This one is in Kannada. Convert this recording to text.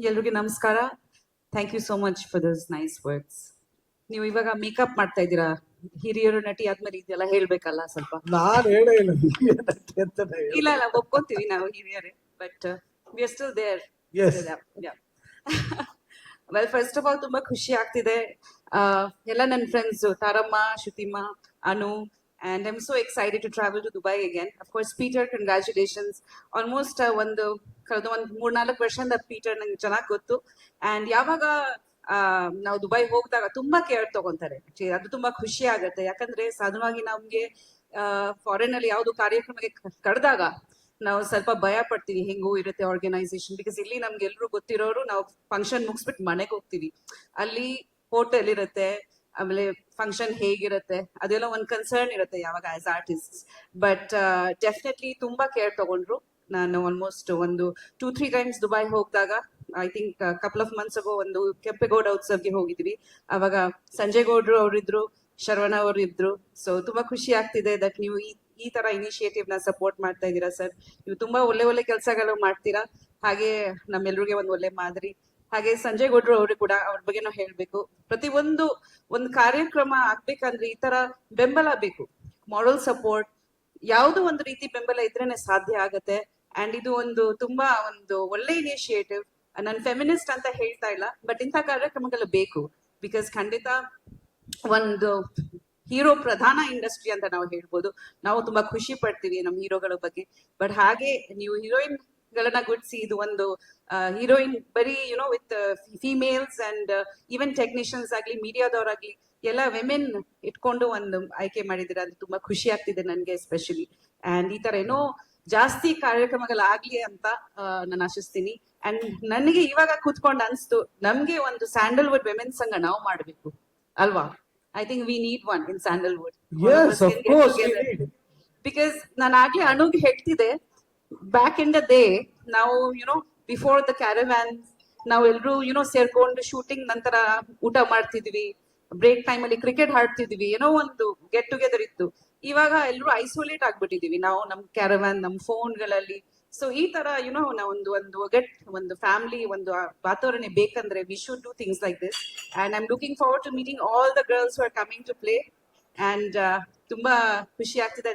ಎಲ್ರಿಗೂ ನಮಸ್ಕಾರ. Thank you so much for this nice words ನೀವು ಇವಾಗ ಮೇಕಪ್ ಮಾಡ್ತಾ ಇದ್ದೀರಾ? ಹಿರಿಯರು ನಟಿ ಆದ್ಮೇಲೆ ಇದೆಲ್ಲ ಹೇಳ್ಬೇಕಲ್ಲ ಸ್ವಲ್ಪ. ನಾನ್ ಹೇಳೇ ಇಲ್ಲ ಇಲ್ಲ ಇಲ್ಲ ಒಪ್ಕೊಂತೀವಿ ನಾವು ಹಿರಿಯರೇ but we are still there. Well first of all ತುಂಬಾ ಖುಷಿ ಆಗ್ತಿದೆ. ಆ, ಎಲ್ಲ ನನ್ನ ಫ್ರೆಂಡ್ಸ್ ತಾರಮ್ಮ ಶ್ರುತಿಮ್ಮ Anu and I'm so excited to travel to Dubai again of course Peter congratulations almost ಒಂದು, ಕಳೆದ ಒಂದು ಮೂರ್ನಾಲ್ಕು ವರ್ಷದಿಂದ ಪೀಟರ್ ನಂಗೆ ಚೆನ್ನಾಗಿ ಗೊತ್ತು. ಅಂಡ್ ಯಾವಾಗ ನಾವು ದುಬೈ ಹೋಗಿದಾಗ ತುಂಬಾ ಕೇರ್ ತಗೊಂತಾರೆ. ಅದು ತುಂಬಾ ಖುಷಿ ಆಗುತ್ತೆ. ಯಾಕಂದ್ರೆ ಸಾಧಾರಣವಾಗಿ ನಮ್ಗೆ ಫಾರಿನ್ ಅಲ್ಲಿ ಯಾವ್ದು ಕಾರ್ಯಕ್ರಮಕ್ಕೆ ಕಡ್ದಾಗ ನಾವು ಸ್ವಲ್ಪ ಭಯ ಪಡ್ತೀವಿ, ಹೆಂಗೂ ಇರುತ್ತೆ ಆರ್ಗನೈಸೇಷನ್ ಬಿಕಾಸ್ ಇಲ್ಲಿ ನಮ್ಗೆ ಎಲ್ರು ಗೊತ್ತಿರೋರು ನಾವು ಫಂಕ್ಷನ್ ಮುಗಿಸ್ಬಿಟ್ಟು ಮನೆಗೆ ಹೋಗ್ತೀವಿ. ಅಲ್ಲಿ ಹೋಟೆಲ್ ಇರುತ್ತೆ, ಆಮೇಲೆ ಫಂಕ್ಷನ್ ಹೇಗಿರುತ್ತೆ? ಅದೆಲ್ಲ ಒಂದು ಕನ್ಸರ್ನ್ ಇರುತ್ತೆ ಯಾವಾಗ ಆಸ್ ಆರ್ಟಿಸ್ಟ್ ಬಟ್ ಡೆಫಿನೆಟ್ಲಿ ತುಂಬಾ ಕೇರ್ ತಗೊಂಡ್ರು. ನಾನು ಆಲ್ಮೋಸ್ಟ್ ಒಂದು two three times Dubai ಹೋಗಿದಾಗ I think couple of months ago ಒಂದು ಕೆಂಪೇಗೌಡ ಉತ್ಸವಕ್ಕೆ ಹೋಗಿದ್ವಿ. ಅವಾಗ ಸಂಜಯ್ ಗೌಡ್ರು ಅವರಿದ್ರು, ಶರವಣ ಅವರು ಇದ್ರು. ಸೊ ತುಂಬಾ ಖುಷಿ ಆಗ್ತಿದೆ ದಟ್ ನೀವು ಈ ಈ ತರ ಇನಿಷಿಯೇಟಿವ್ನ ಸಪೋರ್ಟ್ ಮಾಡ್ತಾ ಇದ್ದೀರಾ ಸರ್. ನೀವು ತುಂಬಾ ಒಳ್ಳೆ ಒಳ್ಳೆ ಕೆಲಸಗಳು ಮಾಡ್ತೀರಾ. ಹಾಗೆ ನಮ್ಮೆಲ್ರಿಗೆ ಒಂದು ಒಳ್ಳೆ ಮಾದರಿ. ಹಾಗೆ ಸಂಜಯ್ ಗೌಡ್ರು ಅವರು ಕೂಡ ಅವ್ರ ಬಗ್ಗೆನೂ ಹೇಳ್ಬೇಕು. ಪ್ರತಿ ಒಂದು ಒಂದು ಕಾರ್ಯಕ್ರಮ ಆಗ್ಬೇಕಂದ್ರೆ ಈ ತರ ಬೆಂಬಲ ಬೇಕು. ಮಾಡಲ್ ಸಪೋರ್ಟ್ ಯಾವುದೋ ಒಂದು ರೀತಿ ಬೆಂಬಲ ಇದ್ರೇನೆ ಸಾಧ್ಯ ಆಗತ್ತೆ. ಅಂಡ್ ಇದು ಒಂದು ತುಂಬಾ ಒಂದು ಒಳ್ಳೆ ಇನಿಷಿಯೇಟಿವ್ ನಾನು ಫೆಮಿನಿಸ್ಟ್ ಅಂತ ಹೇಳ್ತಾ ಇಲ್ಲ ಬಟ್ ಇಂಥ ಕಾರ್ಯಕ್ರಮಗಳು ಬೇಕು. ಬಿಕಾಸ್ ಖಂಡಿತ ಒಂದು ಹೀರೋ ಪ್ರಧಾನ ಇಂಡಸ್ಟ್ರಿ ಅಂತ ನಾವು ಹೇಳ್ಬೋದು. ನಾವು ತುಂಬಾ ಖುಷಿ ಪಡ್ತೀವಿ ನಮ್ಮ ಹೀರೋಗಳ ಬಗ್ಗೆ. ಬಟ್ ಹಾಗೆ ನೀವು ಹೀರೋಯಿನ್ ಗಳನ್ನ ಗುಡ್ಸಿ ಇದು ಒಂದು ಹೀರೋಯಿನ್ ಬರೀ you know with females and even technicians ಆಗ್ಲಿ ಮೀಡಿಯಾದವರಾಗ್ಲಿ ಎಲ್ಲ ವಿಮೆನ್ ಇಟ್ಕೊಂಡು ಒಂದು ಆಯ್ಕೆ ಮಾಡಿದಿರ ಅದು ತುಂಬಾ ಖುಷಿ ಆಗ್ತಿದೆ ನನಗೆ ಎಸ್ಪೆಷಲಿ ಅಂಡ್ ಈ ತರ ಏನೋ ಜಾಸ್ತಿ ಕಾರ್ಯಕ್ರಮಗಳಾಗ್ಲಿ ಅಂತ ನಾನು ಆಶಿಸ್ತೀನಿ. ಅಂಡ್ ನನಗೆ ಇವಾಗ ಕೂತ್ಕೊಂಡು ಅನ್ಸ್ತು ನಮ್ಗೆ ಒಂದು ಸ್ಯಾಂಡಲ್ವುಡ್ ವಿಮೆನ್ ಸಂಘ ನಾವು ಮಾಡ್ಬೇಕು ಅಲ್ವಾ? I think we need one in Sandalwood because ನಾನು ಆಗ್ಲಿ ಅಣುಗ್ ಹೇಳ್ತಿದ್ದೆ ಬ್ಯಾಕ್ ಇನ್ ದ ಡೇ ನಾವು you know before the caravan ನಾವೆಲ್ಲರೂ ಯುನೋ ಸೇರ್ಕೊಂಡು ಶೂಟಿಂಗ್ ನಂತರ ಊಟ ಮಾಡ್ತಿದ್ವಿ. ಬ್ರೇಕ್ ಟೈಮ್ ಅಲ್ಲಿ ಕ್ರಿಕೆಟ್ ಆಡ್ತಿದ್ವಿ. ಏನೋ ಒಂದು ಗೆಟ್ ಟುಗೆದರ್ ಇತ್ತು. ಇವಾಗ ಎಲ್ಲರೂ ಐಸೋಲೇಟ್ ಆಗ್ಬಿಟ್ಟಿದೀವಿ. ನಾವು ನಮ್ ಕ್ಯಾರವ್ಯಾನ್ ನಮ್ ಫೋನ್ಗಳಲ್ಲಿ ಸೊ ಈ ತರ ಯುನೋ ನಾವು ಒಂದು ಒಂದು ಒಗಟ್ ಒಂದು ಫ್ಯಾಮಿಲಿ ಒಂದು ವಾತಾವರಣ ಬೇಕಂದ್ರೆ we should do things like this and I am looking forward to meeting all the girls are coming to play and ತುಂಬಾ ಖುಷಿ ಆಗ್ತಿದೆ.